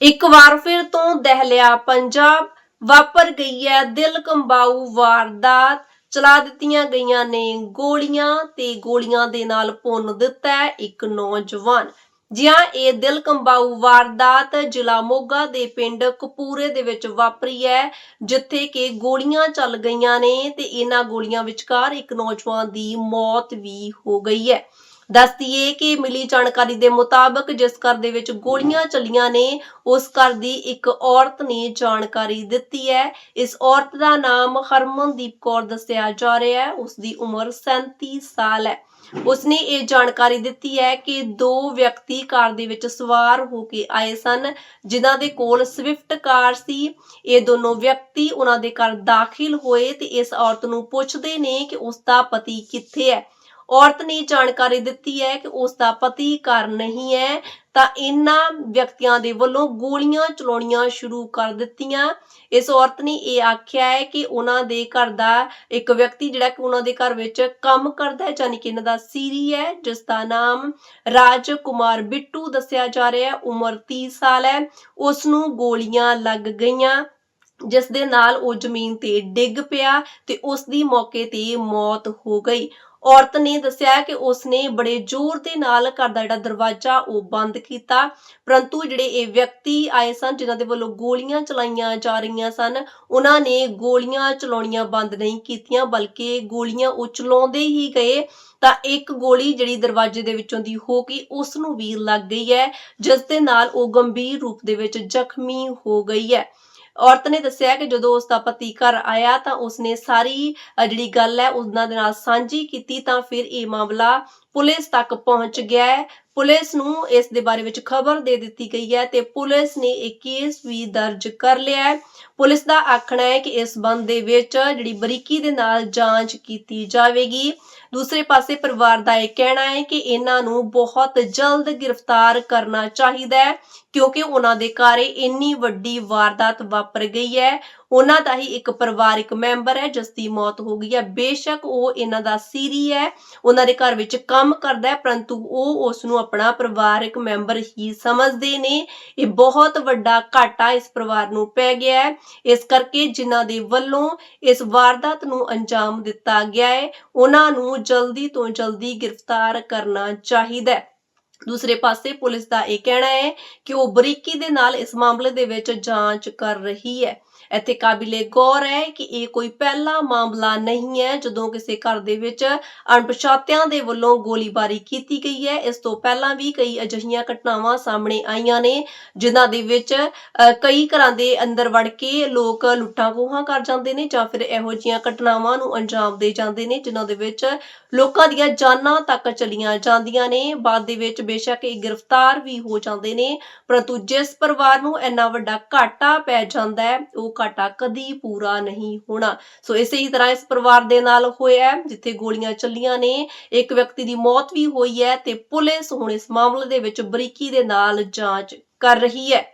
ਇੱਕ ਵਾਰ ਫਿਰ ਤੋਂ ਦਹਿਲਿਆ ਪੰਜਾਬ, ਵਾਪਰ ਗਈ ਹੈ ਦਿਲ ਕੰਬਾਊ ਵਾਰਦਾਤ। ਚਲਾ ਦਿੱਤੀਆਂ ਗਈਆਂ ਨੇ ਗੋਲੀਆਂ ਤੇ ਗੋਲੀਆਂ ਦੇ ਨਾਲ ਭੁੰਨ ਦਿੱਤਾ ਹੈ ਇੱਕ ਨੌਜਵਾਨ। ਜਿਹਾਂ ਇਹ ਦਿਲ ਕੰਬਾਊ ਵਾਰਦਾਤ ਜ਼ਿਲ੍ਹਾ ਮੋਗਾ ਦੇ ਪਿੰਡ ਕਪੂਰੇ ਦੇ ਵਿੱਚ ਵਾਪਰੀ ਹੈ ਜਿੱਥੇ ਕਿ ਗੋਲੀਆਂ ਚੱਲ ਗਈਆਂ ਨੇ ਤੇ ਇਹਨਾਂ ਗੋਲੀਆਂ ਵਿਚਕਾਰ ਇੱਕ ਨੌਜਵਾਨ ਦੀ ਮੌਤ ਵੀ ਹੋ ਗਈ ਹੈ ਦੱਸਦੀਏ ਕਿ ਮਿਲੀ ਜਾਣਕਾਰੀ ਦੇ ਮੁਤਾਬਕ ਜਿਸ ਘਰ ਦੇ ਵਿੱਚ ਗੋਲੀਆਂ ਚੱਲੀਆਂ ਨੇ, ਉਸ ਘਰ ਦੀ ਇੱਕ ਔਰਤ ਨੇ ਜਾਣਕਾਰੀ ਦਿੱਤੀ ਹੈ। ਇਸ ਔਰਤ ਦਾ ਨਾਮ ਹਰਮਨਦੀਪ ਕੌਰ ਦੱਸਿਆ ਜਾ ਰਿਹਾ ਹੈ। ਉਸ ਦੀ ਉਮਰ 37 ਸਾਲ ਹੈ। ਉਸਨੇ ਇਹ ਜਾਣਕਾਰੀ ਦਿੱਤੀ ਹੈ ਕਿ ਦੋ ਵਿਅਕਤੀ ਕਾਰ ਦੇ ਵਿੱਚ ਸਵਾਰ ਹੋ ਕੇ ਆਏ ਸਨ, ਜਿਨ੍ਹਾਂ ਦੇ ਕੋਲ ਸਵਿਫਟ ਕਾਰ ਸੀ। ਇਹ ਦੋਨੋਂ ਵਿਅਕਤੀ ਉਹਨਾਂ ਦੇ ਘਰ ਦਾਖਲ ਹੋਏ ਤੇ ਇਸ ਔਰਤ ਨੂੰ ਪੁੱਛਦੇ ਨੇ ਕਿ ਉਸ ਦਾ ਪਤੀ ਕਿੱਥੇ ਹੈ। ਔਰਤ ਨੇ ਜਾਣਕਾਰੀ ਦਿੱਤੀ ਹੈ ਕਿ ਉਸ ਦਾ ਪਤੀ ਘਰ ਨਹੀਂ ਹੈ, ਤਾਂ ਇਹਨਾਂ ਵਿਅਕਤੀਆਂ ਦੇ ਵੱਲੋਂ ਗੋਲੀਆਂ ਚਲਾਉਣੀਆਂ ਸ਼ੁਰੂ ਕਰ ਦਿੱਤੀਆਂ। ਇਸ ਔਰਤ ਨੇ ਇਹ ਆਖਿਆ ਹੈ ਕਿ ਉਹਨਾਂ ਦੇ ਘਰ ਦਾ ਇੱਕ ਵਿਅਕਤੀ ਜਿਹੜਾ ਕਿ ਉਹਨਾਂ ਦੇ ਘਰ ਵਿੱਚ ਕੰਮ ਕਰਦਾ ਹੈ ਯਾਨੀ ਕਿ ਇਹਨਾਂ ਦਾ ਸੀਰੀ ਹੈ, ਜਿਸ ਦਾ ਨਾਮ ਰਾਜ ਕੁਮਾਰ ਬਿੱਟੂ ਦੱਸਿਆ ਜਾ ਰਿਹਾ ਹੈ, ਉਮਰ 30 ਸਾਲ ਹੈ। ਉਸ ਨੂੰ ਗੋਲੀਆਂ ਲੱਗ ਗਈਆਂ, ਜਿਸ ਦੇ ਨਾਲ ਉਹ ਜ਼ਮੀਨ ਤੇ ਡਿੱਗ ਪਿਆ ਤੇ ਉਸ ਦੀ ਮੌਕੇ ਤੇ ਮੌਤ ਹੋ ਗਈ। ਔਰਤ ਨੇ ਦੱਸਿਆ ਕਿ ਉਸਨੇ ਬੜੇ ਜ਼ੋਰ ਦੇ ਨਾਲ ਘਰ ਦਾ ਜਿਹੜਾ ਦਰਵਾਜ਼ਾ, ਉਹ ਬੰਦ ਕੀਤਾ। ਪਰੰਤੂ ਜਿਹੜੇ ਇਹ ਵਿਅਕਤੀ ਆਏ ਸਨ, ਜਿਨ੍ਹਾਂ ਦੇ ਵੱਲੋਂ ਗੋਲੀਆਂ ਚਲਾਈਆਂ ਜਾ ਰਹੀਆਂ ਸਨ, ਉਹਨਾਂ ਨੇ ਗੋਲੀਆਂ ਚਲਾਉਣੀਆਂ ਬੰਦ ਨਹੀਂ ਕੀਤੀਆਂ, ਬਲਕਿ ਗੋਲੀਆਂ ਉਹ ਚਲਾਉਂਦੇ ਹੀ ਗਏ। ਤਾਂ ਇੱਕ ਗੋਲੀ ਜਿਹੜੀ ਦਰਵਾਜ਼ੇ ਦੇ ਵਿੱਚੋਂ ਦੀ ਹੋ ਗਈ ਉਸ ਨੂੰ ਵੀ ਲੱਗ ਗਈ ਹੈ, ਜਿਸ ਦੇ ਨਾਲ ਉਹ ਗੰਭੀਰ ਰੂਪ ਦੇ ਵਿੱਚ ਜ਼ਖਮੀ ਹੋ ਗਈ ਹੈ। ਔਰਤ ਨੇ ਦੱਸਿਆ ਕਿ ਜਦੋਂ ਉਸ ਦਾ ਪਤੀ ਘਰ ਆਇਆ ਤਾਂ ਉਸਨੇ ਸਾਰੀ ਜਿਹੜੀ ਗੱਲ ਹੈ ਉਹਨਾਂ ਦੇ ਨਾਲ ਸਾਂਝੀ ਕੀਤੀ ਤਾਂ ਫਿਰ ਇਹ ਮਾਮਲਾ ਪੁਲਿਸ ਤੱਕ ਪਹੁੰਚ ਗਿਆ ਹੈ। ਪੁਲਿਸ ਨੂੰ ਇਸ ਦੇ ਬਾਰੇ ਵਿੱਚ ਖਬਰ ਦੇ ਦਿੱਤੀ ਗਈ ਹੈ ਤੇ ਪੁਲਿਸ ਨੇ ਇੱਕ ਕੇਸ ਵੀ ਦਰਜ ਕਰ ਲਿਆ ਹੈ। ਪੁਲਿਸ ਦਾ ਆਖਣਾ ਹੈ ਕਿ ਇਸ ਬੰਦ ਦੇ ਵਿੱਚ ਜਿਹੜੀ ਬਰੀਕੀ ਦੇ ਨਾਲ ਜਾਂਚ ਕੀਤੀ ਜਾਵੇਗੀ। ਦੂਸਰੇ ਪਾਸੇ ਪਰਿਵਾਰ ਦਾ ਇਹ ਕਹਿਣਾ ਹੈ ਕਿ ਇਹਨਾਂ ਨੂੰ ਬਹੁਤ ਜਲਦ ਗ੍ਰਿਫਤਾਰ ਕਰਨਾ ਚਾਹੀਦਾ ਹੈ, ਕਿਉਂਕਿ ਉਹਨਾਂ ਦੇ ਘਰ ਇੰਨੀ ਵੱਡੀ ਵਾਰਦਾਤ ਵਾਪਰ ਗਈ ਹੈ। ਉਹਨਾਂ ਦਾ ਹੀ ਇੱਕ ਪਰਿਵਾਰਿਕ ਮੈਂਬਰ ਹੈ, ਜਿਸ ਦੀ ਮੌਤ ਹੋ ਗਈ ਹੈ। ਬੇਸ਼ੱਕ ਉਹ ਇਹਨਾਂ ਦਾ ਸੀਰੀ ਹੈ, ਉਹਨਾਂ ਦੇ ਘਰ ਵਿੱਚ ਕੰਮ ਕਰਦਾ ਹੈ, ਪਰੰਤੂ ਉਹ ਉਸ ਨੂੰ ਆਪਣਾ ਪਰਿਵਾਰਿਕ ਮੈਂਬਰ ਹੀ ਸਮਝਦੇ ਨੇ। ਇਹ ਬਹੁਤ ਵੱਡਾ ਘਾਟਾ ਇਸ ਪਰਿਵਾਰ ਨੂੰ ਪੈ ਗਿਆ ਹੈ। ਇਸ ਕਰਕੇ ਜਿਨ੍ਹਾਂ ਦੇ ਵੱਲੋਂ ਇਸ ਵਾਰਦਾਤ ਨੂੰ ਅੰਜਾਮ ਦਿੱਤਾ ਗਿਆ ਹੈ, ਉਹਨਾਂ ਨੂੰ ਜਲਦੀ ਤੋਂ ਜਲਦੀ ਗ੍ਰਿਫਤਾਰ ਕਰਨਾ ਚਾਹੀਦਾ ਹੈ। ਦੂਸਰੇ ਪਾਸੇ ਪੁਲਿਸ ਦਾ ਇਹ ਕਹਿਣਾ ਹੈ ਕਿ ਉਹ ਬਰੀਕੀ ਦੇ ਨਾਲ ਇਸ ਮਾਮਲੇ ਦੇ ਵਿੱਚ ਜਾਂਚ ਕਰ ਰਹੀ ਹੈ। ਇੱਥੇ ਕਾਬਿਲੇ ਗੌਰ ਹੈ ਕਿ ਇਹ ਕੋਈ ਪਹਿਲਾ ਮਾਮਲਾ ਨਹੀਂ ਹੈ ਜਦੋਂ ਕਿਸੇ ਘਰ ਦੇ ਵਿੱਚ ਅਣਪਛਾਤਿਆਂ ਦੇ ਵੱਲੋਂ ਗੋਲੀਬਾਰੀ ਕੀਤੀ ਗਈ ਹੈ। ਇਸ ਤੋਂ ਪਹਿਲਾਂ ਵੀ ਕਈ ਅਜਿਹੀਆਂ ਘਟਨਾਵਾਂ ਸਾਹਮਣੇ ਆਈਆਂ ਨੇ, ਜਿਨ੍ਹਾਂ ਦੇ ਵਿੱਚ ਕਈ ਘਰਾਂ ਦੇ ਅੰਦਰ ਵੜ ਕੇ ਲੋਕ ਲੁੱਟਾਂ ਖੋਹਾਂ ਕਰ ਜਾਂਦੇ ਨੇ ਜਾਂ ਫਿਰ ਇਹੋ ਜਿਹੀਆਂ ਘਟਨਾਵਾਂ ਨੂੰ ਅੰਜਾਮ ਦੇ ਜਾਂਦੇ ਨੇ, ਜਿਨ੍ਹਾਂ ਦੇ ਵਿੱਚ ਲੋਕਾਂ ਦੀਆਂ ਜਾਨਾਂ ਤੱਕ ਚਲੀਆਂ ਜਾਂਦੀਆਂ ਨੇ। ਬਾਅਦ ਦੇ ਵਿੱਚ ਬੇਸ਼ੱਕ ਇਹ ਗ੍ਰਿਫਤਾਰ ਵੀ ਹੋ ਜਾਂਦੇ ਨੇ, ਪਰੰਤੂ ਜਿਸ ਪਰਿਵਾਰ ਨੂੰ ਇੰਨਾ ਵੱਡਾ ਘਾਟਾ ਪੈ ਜਾਂਦਾ ਹੈ, ਉਹ ਘਾਟਾ ਕਦੀ ਪੂਰਾ ਨਹੀਂ ਹੋਣਾ। ਸੋ ਇਸੇ ਹੀ ਤਰ੍ਹਾਂ ਇਸ ਪਰਿਵਾਰ ਦੇ ਨਾਲ ਹੋਇਆ ਜਿੱਥੇ ਗੋਲੀਆਂ ਚੱਲੀਆਂ ਨੇ, ਇੱਕ ਵਿਅਕਤੀ ਦੀ ਮੌਤ ਵੀ ਹੋਈ ਹੈ ਤੇ ਪੁਲਿਸ ਹੁਣ ਇਸ ਮਾਮਲੇ ਦੇ ਵਿੱਚ ਬਰੀਕੀ ਦੇ ਨਾਲ ਜਾਂਚ ਕਰ ਰਹੀ ਹੈ।